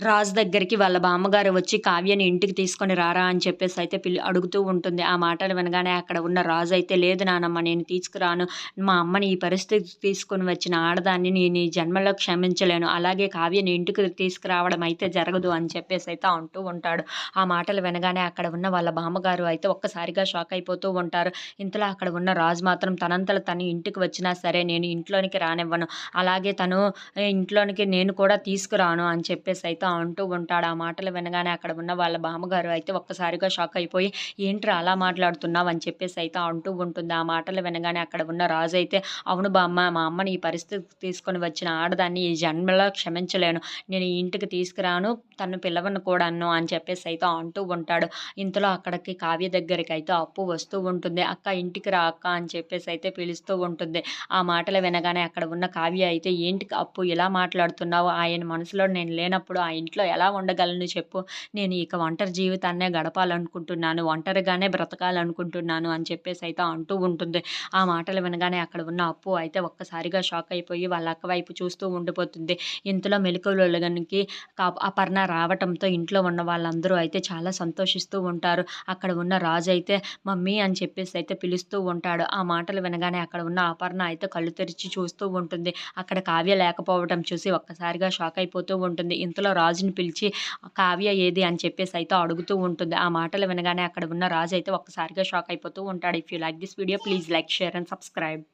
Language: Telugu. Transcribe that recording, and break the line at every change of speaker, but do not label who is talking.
రాజు దగ్గరికి వాళ్ళ బామ్మగారు వచ్చి కావ్యని ఇంటికి తీసుకొని రారా అని చెప్పేసి అయితే పిల్లి అడుగుతూ ఉంటుంది. ఆ మాటలు వినగానే అక్కడ ఉన్న రాజు అయితే లేదు నానమ్మ నేను తీసుకురాను. మా అమ్మని ఈ పరిస్థితి తీసుకొని వచ్చిన ఆడదాన్ని నేను ఈ జన్మలో క్షమించలేను. అలాగే కావ్యని ఇంటికి తీసుకురావడం అయితే జరగదు అని చెప్పేసి అయితే అంటూ ఉంటాడు. ఆ మాటలు వినగానే అక్కడ ఉన్న వాళ్ళ బామ్మగారు అయితే ఒక్కసారిగా షాక్ అయిపోతూ ఉంటారు. ఇంతలో అక్కడ ఉన్న రాజు మాత్రం తనంతలో తను ఇంటికి వచ్చినా సరే నేను ఇంట్లోనికి రానివ్వను. అలాగే తను ఇంట్లోనికి నేను కూడా తీసుకురాను అని చెప్పేసి అయితే అంటూ ఉంటాడు. ఆ మాటలు వినగానే అక్కడ ఉన్న వాళ్ళ బామ్మగారు అయితే ఒక్కసారిగా షాక్ అయిపోయి ఏంట్రా అలా మాట్లాడుతున్నావు? అని చెప్పేసి అయితే అంటూ ఉంటుంది. ఆ మాటలు వినగానే అక్కడ ఉన్న రాజు అయితే అవును బామ్మ మా అమ్మని ఈ పరిస్థితి తీసుకొని వచ్చిన ఆడదాన్ని ఈ జన్మలో క్షమించలేను. నేను ఈ ఇంటికి తీసుకురాను తను పిల్లవను కూడాను అని చెప్పేసి అయితే అంటూ ఉంటాడు. ఇంతలో అక్కడికి కావ్య దగ్గరికి అయితే అప్పు వస్తూ ఉంటుంది. అక్క ఇంటికి రా అక్క అని చెప్పేసి అయితే పిలుస్తూ ఉంటుంది. ఆ మాటలు వినగానే అక్కడ ఉన్న కావ్య అయితే ఏంటి అప్పు ఇలా మాట్లాడుతున్నావు? ఆయన మనసులో నేను లేనప్పుడు ఇంట్లో ఎలా ఉండగలను చెప్పు. నేను ఇక ఒంటరి జీవితాన్నే గడపాలనుకుంటున్నాను ఒంటరిగానే బ్రతకాలనుకుంటున్నాను అని చెప్పేసి అయితే అంటూ ఉంటుంది. ఆ మాటలు వినగానే అక్కడ ఉన్న అప్పు అయితే ఒక్కసారిగా షాక్ అయిపోయి వాళ్ళ అక్క వైపు చూస్తూ ఉండిపోతుంది. ఇంతలో మెలకువలకి అపర్ణ రావటంతో ఇంట్లో ఉన్న వాళ్ళందరూ అయితే చాలా సంతోషిస్తూ ఉంటారు. అక్కడ ఉన్న రాజు అయితే మమ్మీ అని చెప్పేసి అయితే పిలుస్తూ ఉంటాడు. ఆ మాటలు వినగానే అక్కడ ఉన్న అపర్ణ అయితే కళ్ళు తెరిచి చూస్తూ ఉంటుంది. అక్కడ కావ్య లేకపోవడం చూసి ఒక్కసారిగా షాక్ అయిపోతూ ఉంటుంది. ఇంతలో రాజుని పిలిచి కావ్య ఏది? అని చెప్పేసి అయితే అడుగుతూ ఉంటుంది. ఆ మాటలు వినగానే అక్కడ ఉన్న రాజు అయితే ఒక్కసారిగా షాక్ అయిపోతూ ఉంటాడు. If you like this video please like share and subscribe